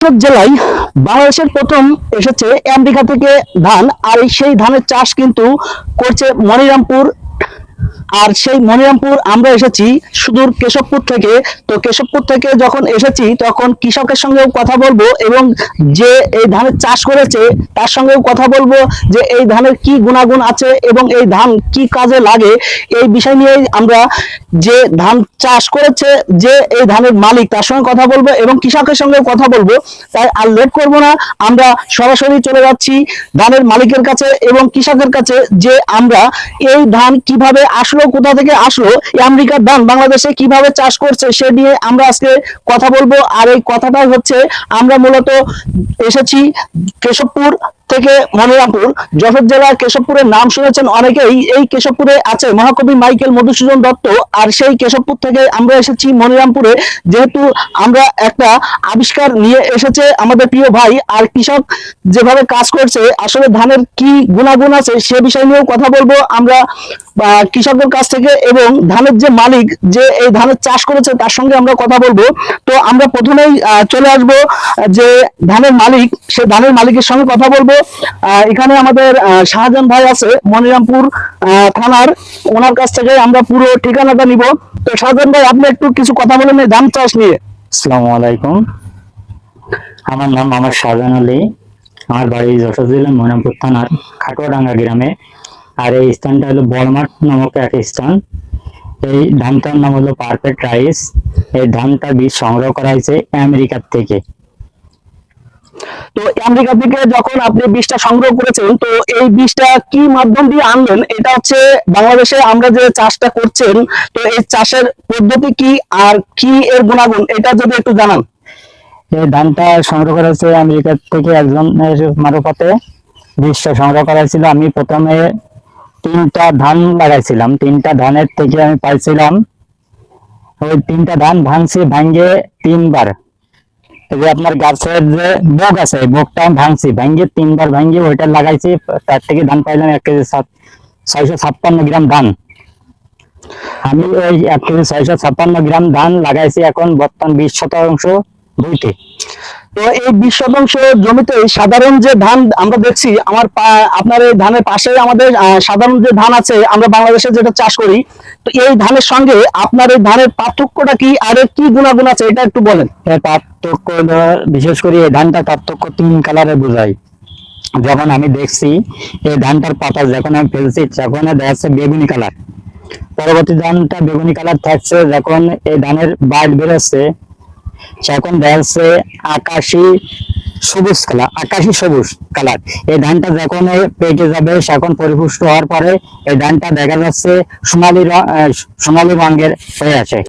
জেলায় বাংলাদেশের প্রথম এসেছে আমেরিকা থেকে ধান আর সেই ধানের চাষ কিন্তু করছে মনিরামপুর আর সেই মনিরামপুর আমরা এসেছি সুদূর কেশবপুর থেকে। তো কেশবপুর থেকে যখন এসেছি, তখন কৃষকের সঙ্গেও কথা বলব এবং যে এই ধানের চাষ করেছে, তার সঙ্গেও কথা বলব যে এই ধানের কি গুণাগুণ আছে এবং এই ধান কি কাজে লাগে। এই বিষয় নিয়েই আমরা যে ধান চাষ করেছে, যে এই ধানের মালিক, তার সঙ্গে কথা বলব এবং কৃষকের সঙ্গে কথা বলব। তাই আর লেট করব না, আমরা সরাসরি চলে যাচ্ছি ধানের মালিকের কাছে এবং কৃষকের কাছে যে আমরা এই ধান কীভাবে আসলো কোথা থেকে আসলো, এই আমেরিকার ধান বাংলাদেশে কীভাবে চাষ করছে, সে নিয়ে আমরা আজকে কথা বলব। আর এই কথাটাই হচ্ছে, আমরা মূলত এসেছি কেশবপুর থেকে মনিরামপুর যশোর জেলার কেশবপুরের নাম শুনেছেন অনেকেই। এই কেশবপুরে আছে মহাকবি মাইকেল মধুসূদন দত্ত আর সেই কেশবপুর থেকে আমরা এসেছি মনিরামপুরে। যেহেতু আমরা একটা আবিষ্কার নিয়ে এসেছে আমাদের প্রিয় ভাই আর কৃষক যেভাবে কাজ করছে, আসলে ধানের কি গুণাগুণ আছে সে বিষয় নিয়েও কথা বলব আমরা কৃষকদের কাছ থেকে এবং ধানের যে মালিক যে এই ধানের চাষ করেছে তার সঙ্গে আমরা কথা বলব। তো আমরা প্রথমেই চলে আসব যে ধানের মালিক, সে ধানের মালিকের সঙ্গে কথা বলব। এখানে আমাদের শাহজাহান ভাই আছে, মনিরামপুর থানার। ওনার কাছ থেকে আমরা পুরো ঠিকানাটা নিব। তো শাহজাহান ভাই, আপনি একটু কিছু কথা বলেন ধান চাষ নিয়ে। আসসালামু আলাইকুম। আমার নাম আমার শাহজাহান আলী। আমার বাড়ি যশোর জেলার ময়নামপুর থানার খাটোয়াডাঙ্গা গ্রামে। আর এই স্থানটা হলো বড়মাঠ নামক এক স্থান। এই ধানটার নাম হলো পারফেক্ট রাইস। এই ধানটা বীজ সংগ্রহ করা হয়েছে আমেরিকার থেকে। তো আমেরিকা থেকে যখন আপনি বীজটা সংগ্রহ করেছেন, তো এই বীজটা কি মাধ্যম দিয়ে আনলেন? এটা হচ্ছে বাংলাদেশে আমরা যে চাষটা করছেন, তো এই চাষের পদ্ধতি কি আর কি এর গুণাগুণ? এটা যদি একটু জানান। এই ধানটা সংগ্রহ করা হয়েছে আমেরিকার থেকে একজন মারফতে। বীজটা সংগ্রহ করা হয়েছিল। আমি প্রথমে তিনটা ধান লাগাইছিলাম। তিনটা ধানের থেকে আমি পাইছিলাম। ওই তিনটা ধান ভাঙছি ভাঙ্গে তিনবার। যে আপনার গাছের যে বোক আছে বোকটা আমি ভাঙছি ভাঙ্গে তিনবার ভাঙ্গে ওইটা লাগাইছি, তার থেকে ধান পাইলাম এক কেজি ছয়শো ছাপ্পান্ন গ্রাম ধান। আমি ওই এক কেজি ছয়শো ছাপ্পান্ন গ্রাম ধান লাগাইছি এখন বর্তমান বিশ শতাংশ। দুইটি। তো এই বিশ শতাংশ জমিতে সাধারণ যে ধান আমরা দেখছি, আমার আপনার এই ধানের পাশে আমাদের সাধারণ যে ধান আছে, আমরা বাংলাদেশে যেটা চাষ করি, তো এই ধানের সঙ্গে আপনার এই ধানের পার্থক্যটা কি, আর কি গুণাগুণ আছে, এটা একটু বলেন। পার্থক্য বিশেষ করে এই ধানটা পার্থক্য তিন কালারে বোঝায়। যখন আমি দেখছি, এই ধানটার পাতা যখন আমি ফেলছি, তখন দেখা যাচ্ছে বেগুনি কালার। পরবর্তী ধানটা বেগুনি কালার থাকছে, যখন এই ধানের বাট বেরোচ্ছে তখন দেখা যাচ্ছে আকাশি সবুজ কালার, আকাশি সবুজ কালার। এই ধানটা যখন পেটে পেকে যাবে এখন পরিপুষ্ট হওয়ার পরে এই ধানটা দেখা যাচ্ছে সোনালী সোনালি রঙের হয়ে আসে